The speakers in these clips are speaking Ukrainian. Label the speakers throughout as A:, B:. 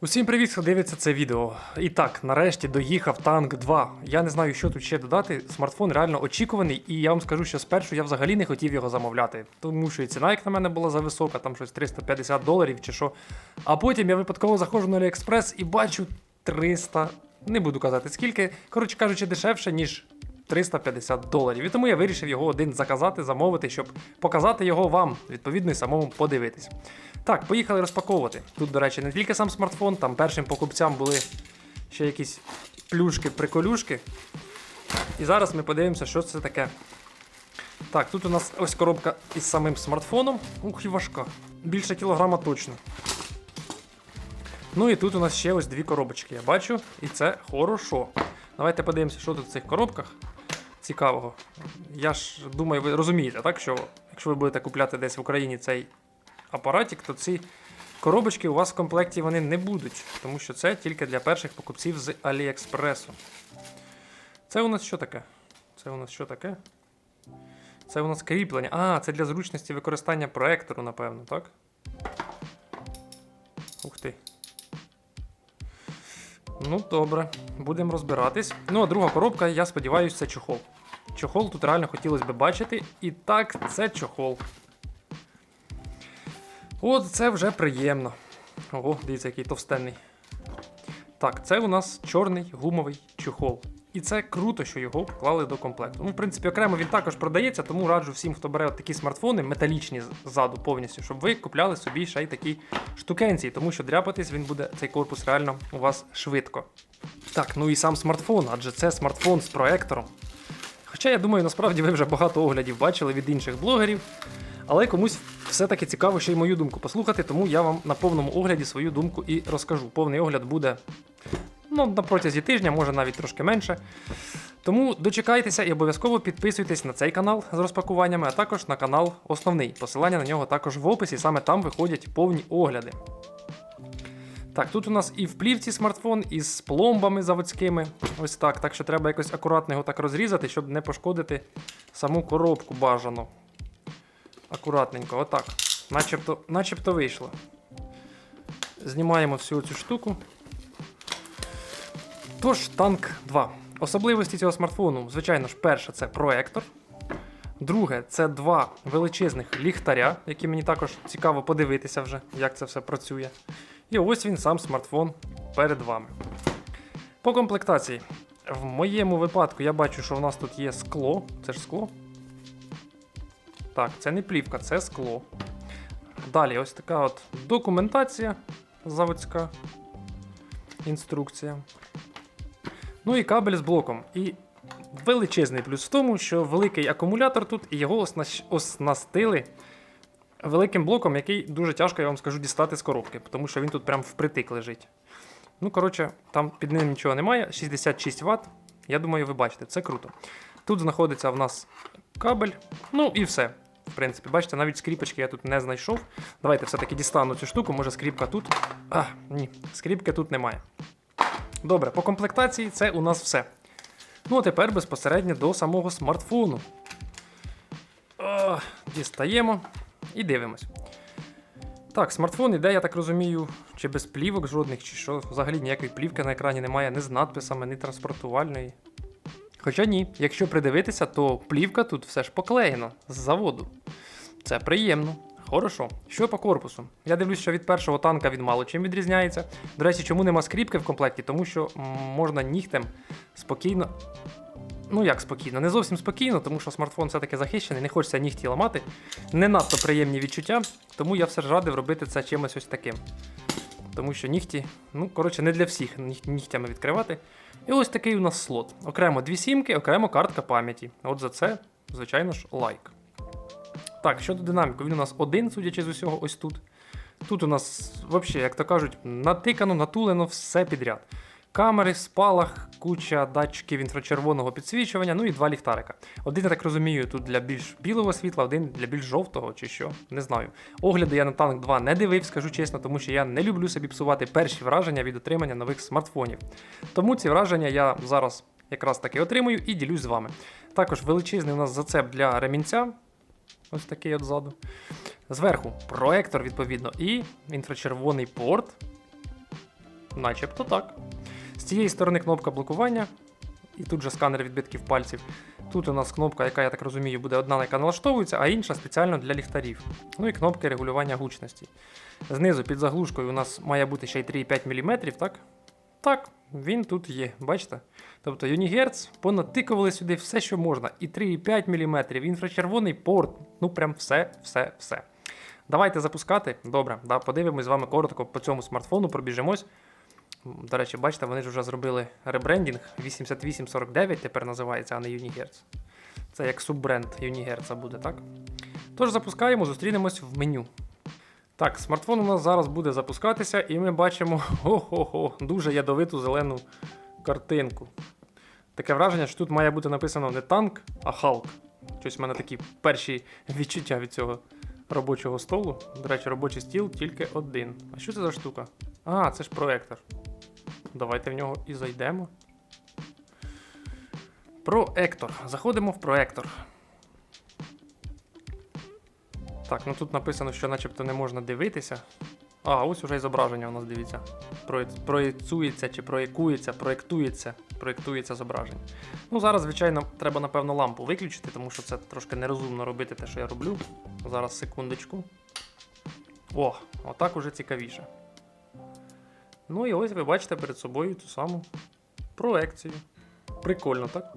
A: Усім привіт, хто дивиться це відео. І так, нарешті доїхав танк 2. Я не знаю, що тут ще додати. Смартфон реально очікуваний, і я вам скажу, що спершу я взагалі не хотів його замовляти, тому що і ціна, як на мене, була зависока, там щось 350 доларів чи що. А потім я випадково заходжу на AliExpress і бачу 300, не буду казати скільки, коротше кажучи, дешевше, ніж 350 доларів. І тому я вирішив його один заказати, замовити, щоб показати його вам, відповідно, і самому подивитись. Так, поїхали розпаковувати. Тут, до речі, не тільки сам смартфон, там першим покупцям були ще якісь плюшки-приколюшки. І зараз ми подивимося, що це таке. Так, тут у нас ось коробка із самим смартфоном. Ух, і важка. Більше кілограма точно. Ну і тут у нас ще ось дві коробочки, я бачу, і це хорошо. Давайте подивимося, що тут в цих коробках цікавого. Я ж думаю, ви розумієте, так? Що якщо ви будете купляти десь в Україні цей апаратик, то ці коробочки у вас в комплекті вони не будуть, тому що це тільки для перших покупців з Аліекспресу. Це у нас що таке? Це у нас що таке? Це у нас кріплення. А, це для зручності використання проектору, напевно, так? Ух ти. Ну, добре, будемо розбиратись. Ну, а друга коробка, я сподіваюся, це чохол. Чохол тут реально хотілося б бачити. І так, це чохол. От це вже приємно. Ого, дивіться, який товстенний. Так, це у нас чорний гумовий чохол. І це круто, що його поклали до комплекту. Ну, в принципі, окремо він також продається, тому раджу всім, хто бере от такі смартфони, металічні ззаду повністю, щоб ви купляли собі ще й такі штукенці, тому що дряпатись він буде цей корпус реально у вас швидко. Так, ну і сам смартфон, адже це смартфон з проектором. Хоча я думаю, насправді ви вже багато оглядів бачили від інших блогерів, але комусь все-таки цікаво ще й мою думку послухати, тому я вам на повному огляді свою думку і розкажу. Повний огляд буде ну, на протязі тижня, може навіть трошки менше. Тому дочекайтеся і обов'язково підписуйтесь на цей канал з розпакуваннями, а також на канал основний. Посилання на нього також в описі, саме там виходять повні огляди. Так, тут у нас і в плівці смартфон, і з пломбами заводськими. Ось так. Так що треба якось акуратно його так розрізати, щоб не пошкодити саму коробку бажано. Акуратненько, отак. Начебто, начебто вийшло. Знімаємо всю цю штуку. Тож, танк 2. Особливості цього смартфону, звичайно ж, перше це проектор. Друге, це два величезних ліхтаря, які мені також цікаво подивитися вже, як це все працює. І ось він сам смартфон перед вами. По комплектації. В моєму випадку я бачу, що в нас тут є скло. Це ж скло. Так, це не плівка, це скло. Далі ось така от документація заводська. Інструкція. Ну і кабель з блоком. І величезний плюс в тому, що великий акумулятор тут і його оснащ- оснастили великим блоком, який дуже тяжко, я вам скажу, дістати з коробки, тому що він тут прям впритик лежить. Ну, коротше, там під ним нічого немає, 66 Вт. Я думаю, ви бачите, це круто. Тут знаходиться в нас кабель, ну і все. В принципі, бачите, навіть скріпочки я тут не знайшов. Давайте все-таки дістану цю штуку, може скріпка тут. А, ні, скріпки тут немає. Добре, по комплектації це у нас все. Ну а тепер безпосередньо до самого смартфону. О, дістаємо і дивимось. Так, смартфон іде, я так розумію, чи без плівок жодних, чи що. Взагалі ніякої плівки на екрані немає, ні з надписами, ні транспортувальної. Хоча ні, якщо придивитися, то плівка тут все ж поклеєна з заводу. Це приємно. Хорошо. Що по корпусу? Я дивлюсь, що від першого танка він мало чим відрізняється. До речі, чому нема скріпки в комплекті? Тому що можна нігтем спокійно. Ну як спокійно, не зовсім спокійно, тому що смартфон все-таки захищений, не хочеться нігті ламати. Не надто приємні відчуття, тому я все ж радив робити це чимось ось таким. Тому що нігті, ну, коротше, не для всіх ніг- нігтями відкривати. І ось такий у нас слот. Окремо дві сімки, окремо картка пам'яті. От за це, звичайно ж, лайк. Так, щодо динаміку, він у нас один, судячи з усього, ось тут. Тут у нас, взагалі, як то кажуть, натикано, натулено все підряд. Камери, спалах, куча датчиків інфрачервоного підсвічування, ну і два ліхтарика. Один, я так розумію, тут для більш білого світла, один для більш жовтого чи що, не знаю. Огляди я на танк 2 не дивив, скажу чесно, тому що я не люблю собі псувати перші враження від отримання нових смартфонів. Тому ці враження я зараз якраз таки отримую і ділюсь з вами. Також величезний у нас зацеп для ремінця. Ось такий от ззаду. Зверху проектор, відповідно, і інфрачервоний порт. Начебто так. Цієї сторони кнопка блокування, і тут же сканер відбитків пальців. Тут у нас кнопка, яка, я так розумію, буде одна, яка налаштовується, а інша спеціально для ліхтарів. Ну і кнопки регулювання гучності. Знизу під заглушкою у нас має бути ще й 3,5 мм, так? Так, він тут є, бачите? Тобто Unihz понатикували сюди все, що можна. І 3,5 мм, інфрачервоний порт. Ну прям все, все, все. Давайте запускати. Добре, да, подивимось з вами коротко по цьому смартфону, пробіжимось. До речі, бачите, вони ж вже зробили ребрендінг. 8849 тепер називається, а не Unihz. Це як суббренд Unihz буде, так? Тож запускаємо, зустрінемось в меню. Так, смартфон у нас зараз буде запускатися, і ми бачимо хо-хо-хо, дуже ядовиту зелену картинку. Таке враження, що тут має бути написано не танк, а Халк. Щось в мене такі перші відчуття від цього робочого столу. До речі, робочий стіл тільки один. А що це за штука? А, це ж проектор. Давайте в нього і зайдемо. Проектор. Заходимо в проектор. Так, ну тут написано, що начебто не можна дивитися. А, ось уже і зображення у нас дивіться. Проє- Проєцюється чи проєкується, проєктується, проєктується зображення. Ну, зараз, звичайно, треба, напевно, лампу виключити, тому що це трошки нерозумно робити те, що я роблю. Зараз секундочку. О, отак уже цікавіше. Ну і ось ви бачите перед собою ту саму проекцію. Прикольно, так?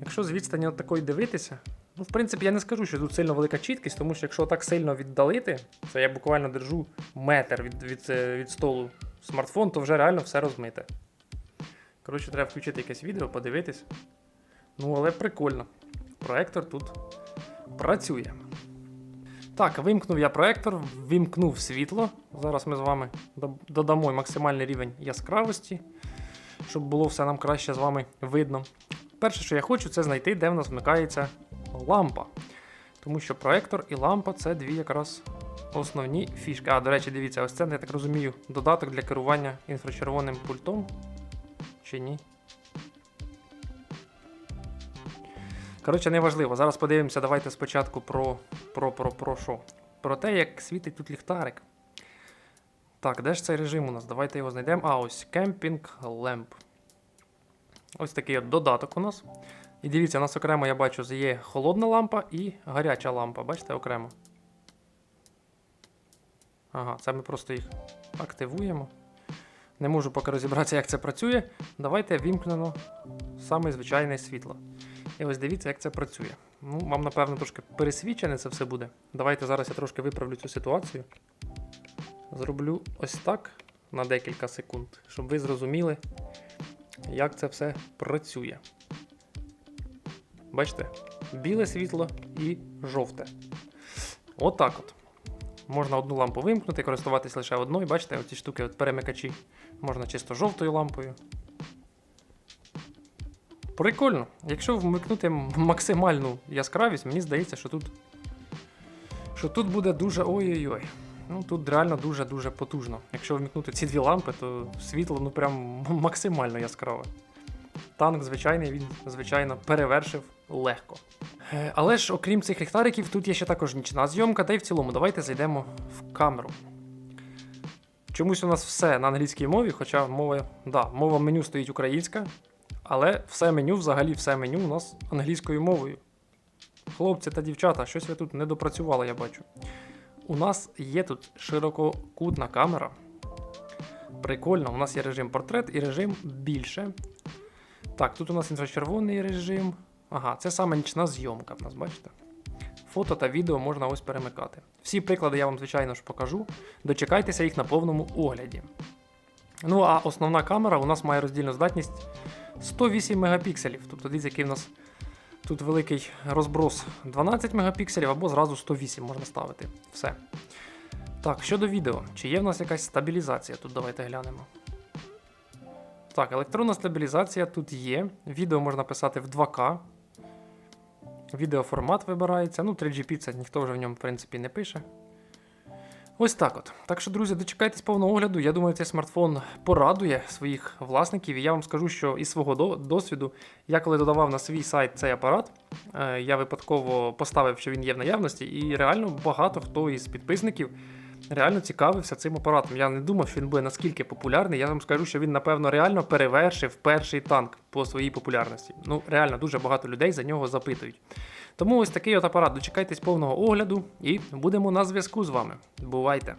A: Якщо з відстані от такої дивитися, ну, в принципі, я не скажу, що тут сильно велика чіткість, тому що якщо так сильно віддалити, це я буквально держу метр від, від, е, від столу смартфон, то вже реально все розмите. Коротше, треба включити якесь відео, подивитись. Ну, але прикольно. Проектор тут працює. Так, вимкнув я проектор, вимкнув світло. Зараз ми з вами додамо максимальний рівень яскравості, щоб було все нам краще з вами видно. Перше, що я хочу, це знайти, де в нас вмикається лампа. Тому що проектор і лампа це дві якраз основні фішки. А, до речі, дивіться, ось це, я так розумію, додаток для керування інфрачервоним пультом. Чи ні? Коротше, неважливо. Зараз подивимося, давайте спочатку про, про, про, про що? Про те, як світить тут ліхтарик. Так, де ж цей режим у нас? Давайте його знайдемо. А, ось кемпінг лемп. Ось такий от додаток у нас. І дивіться, у нас окремо я бачу, є холодна лампа і гаряча лампа. Бачите, окремо. Ага, це ми просто їх активуємо. Не можу поки розібратися, як це працює. Давайте вімкнемо саме звичайне світло. І ось дивіться, як це працює. Ну, вам, напевно, трошки пересвічене це все буде. Давайте зараз я трошки виправлю цю ситуацію. Зроблю ось так на декілька секунд, щоб ви зрозуміли, як це все працює. Бачите? Біле світло і жовте. Отак от. Можна одну лампу вимкнути, користуватись лише одною. Бачите, оці штуки от перемикачі. Можна чисто жовтою лампою. Прикольно. Якщо вмикнути максимальну яскравість, мені здається, що тут. Що тут буде дуже ой-ой-ой. Ну тут реально дуже-дуже потужно. Якщо вмикнути ці дві лампи, то світло ну прям максимально яскраве. Танк звичайний, він, звичайно, перевершив легко. Е, Але ж, окрім цих ліхтариків, тут є ще також нічна зйомка, та й в цілому, давайте зайдемо в камеру. Чомусь у нас все на англійській мові, хоча мова, да, мова меню стоїть українська, але все меню, взагалі все меню у нас англійською мовою. Хлопці та дівчата, щось ви тут не допрацювали, я бачу. У нас є тут ширококутна камера. Прикольно, у нас є режим портрет і режим більше. Так, тут у нас інфрачервоний режим. Ага, це саме нічна зйомка в нас, бачите? Фото та відео можна ось перемикати. Всі приклади я вам, звичайно ж, покажу. Дочекайтеся їх на повному огляді. Ну, а основна камера у нас має роздільну здатність 108 мегапікселів. Тобто, дивіться, який у нас тут великий розброс 12 мегапікселів або зразу 108 можна ставити. Все. Так, щодо відео, чи є в нас якась стабілізація? Тут давайте глянемо. Так, електронна стабілізація тут є. Відео можна писати в 2К. Відеоформат вибирається. Ну, 3GP це ніхто вже в ньому, в принципі, не пише. Ось так от. Так що, друзі, дочекайтесь повного огляду. Я думаю, цей смартфон порадує своїх власників. І я вам скажу, що із свого до- досвіду, я коли додавав на свій сайт цей апарат, е, я випадково поставив, що він є в наявності, і реально багато хто із підписників реально цікавився цим апаратом. Я не думав, що він буде наскільки популярний. Я вам скажу, що він, напевно, реально перевершив перший танк по своїй популярності. Ну, реально, дуже багато людей за нього запитують. Тому ось такий от апарат. Дочекайтесь повного огляду і будемо на зв'язку з вами. Бувайте!